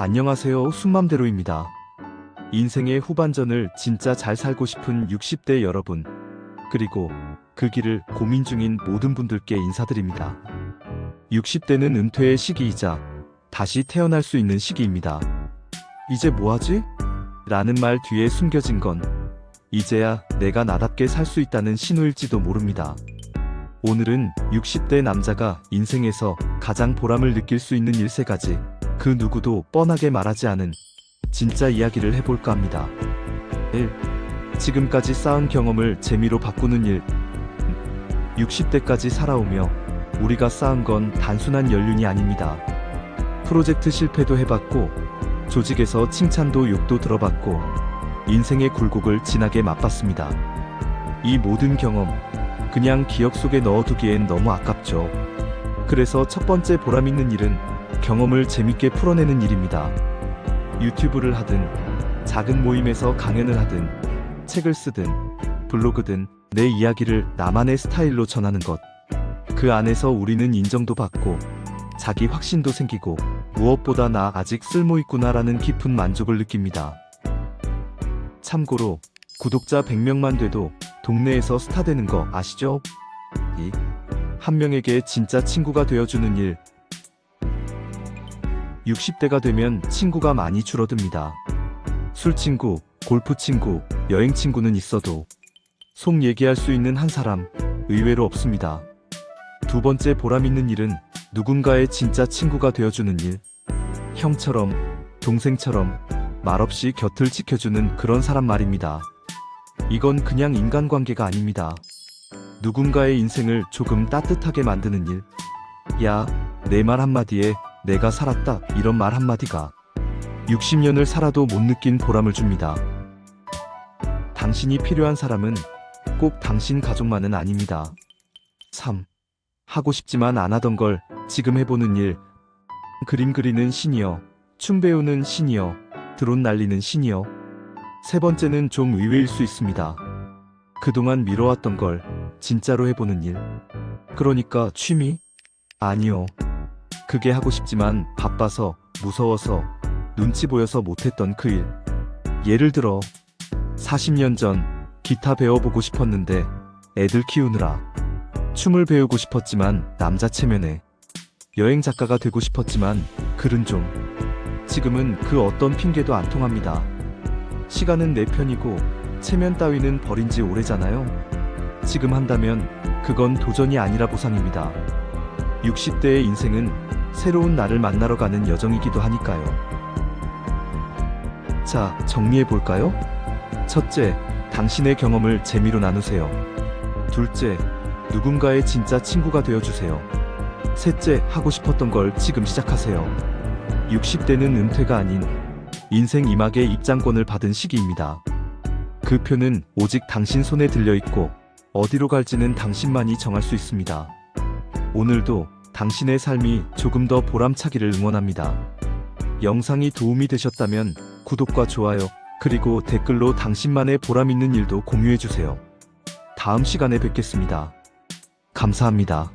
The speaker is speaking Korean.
안녕하세요. 순맘대로입니다. 인생의 후반전을 진짜 잘 살고 싶은 60대 여러분, 그리고 그 길을 고민 중인 모든 분들께 인사드립니다. 60대는 은퇴의 시기이자 다시 태어날 수 있는 시기입니다. 이제 뭐하지? 라는 말 뒤에 숨겨진 건 이제야 내가 나답게 살 수 있다는 신호일지도 모릅니다. 오늘은 60대 남자가 인생에서 가장 보람을 느낄 수 있는 1세가지 그 누구도 뻔하게 말하지 않은 진짜 이야기를 해볼까 합니다. 1. 지금까지 쌓은 경험을 재미로 바꾸는 일. 60대까지 살아오며 우리가 쌓은 건 단순한 연륜이 아닙니다. 프로젝트 실패도 해봤고, 조직에서 칭찬도 욕도 들어봤고, 인생의 굴곡을 진하게 맛봤습니다. 이 모든 경험, 그냥 기억 속에 넣어두기엔 너무 아깝죠. 그래서 첫 번째 보람 있는 일은 경험을 재밌게 풀어내는 일입니다. 유튜브를 하든, 작은 모임에서 강연을 하든, 책을 쓰든, 블로그든 내 이야기를 나만의 스타일로 전하는 것. 그 안에서 우리는 인정도 받고, 자기 확신도 생기고, 무엇보다 나 아직 쓸모 있구나라는 깊은 만족을 느낍니다. 참고로, 구독자 100명만 돼도 동네에서 스타 되는 거 아시죠? 이, 한 명에게 진짜 친구가 되어주는 일. 60대가 되면 친구가 많이 줄어듭니다. 술 친구, 골프 친구, 여행 친구는 있어도 속 얘기할 수 있는 한 사람 의외로 없습니다. 두 번째 보람 있는 일은 누군가의 진짜 친구가 되어주는 일. 형처럼, 동생처럼 말없이 곁을 지켜주는 그런 사람 말입니다. 이건 그냥 인간관계가 아닙니다. 누군가의 인생을 조금 따뜻하게 만드는 일. 야, 내 말 한마디에 내가 살았다 이런 말 한마디가 60년을 살아도 못 느낀 보람을 줍니다. 당신이 필요한 사람은 꼭 당신 가족만은 아닙니다. 3. 하고 싶지만 안 하던 걸 지금 해보는 일. 그림 그리는 시니어, 춤 배우는 시니어, 드론 날리는 시니어. 세 번째는 좀 의외일 수 있습니다. 그동안 미뤄왔던 걸 진짜로 해보는 일. 그러니까 취미? 아니요. 그게 하고 싶지만 바빠서, 무서워서, 눈치 보여서 못했던 그 일. 예를 들어, 40년 전 기타 배워보고 싶었는데 애들 키우느라 춤을 배우고 싶었지만 남자 체면에 여행 작가가 되고 싶었지만 글은 좀 지금은 그 어떤 핑계도 안 통합니다. 시간은 내 편이고 체면 따위는 버린 지 오래잖아요. 지금 한다면 그건 도전이 아니라 보상입니다. 60대의 인생은 새로운 나를 만나러 가는 여정이기도 하니까요. 자, 정리해 볼까요? 첫째, 당신의 경험을 재미로 나누세요. 둘째, 누군가의 진짜 친구가 되어 주세요. 셋째, 하고 싶었던 걸 지금 시작하세요. 60대는 은퇴가 아닌 인생 이막의 입장권을 받은 시기입니다. 그 표는 오직 당신 손에 들려 있고 어디로 갈지는 당신만이 정할 수 있습니다. 오늘도 당신의 삶이 조금 더 보람차기를 응원합니다. 영상이 도움이 되셨다면 구독과 좋아요, 그리고 댓글로 당신만의 보람 있는 일도 공유해 주세요. 다음 시간에 뵙겠습니다. 감사합니다.